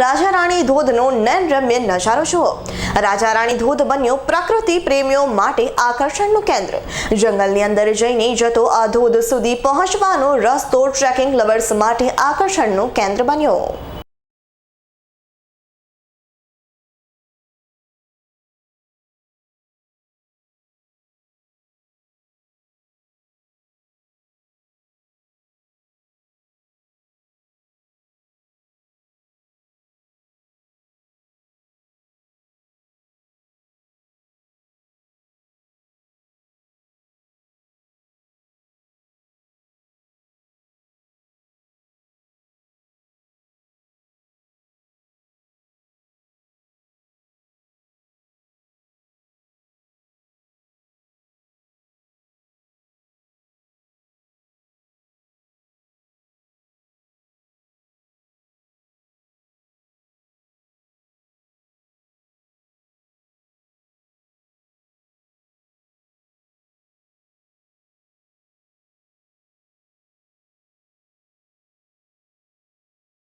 રાજા રાણી ધોધનો નયનરમ્ય નજારો જુઓ. રાજા રાણી ધોધ બન્યો પ્રકૃતિ પ્રેમીઓ માટે આકર્ષણનું કેન્દ્ર. જંગલની અંદર જઈને જતો આ ધોધ સુધી પહોંચવાનો રસ્તો ટ્રેકિંગ લવર્સ માટે આકર્ષણનું કેન્દ્ર બન્યો.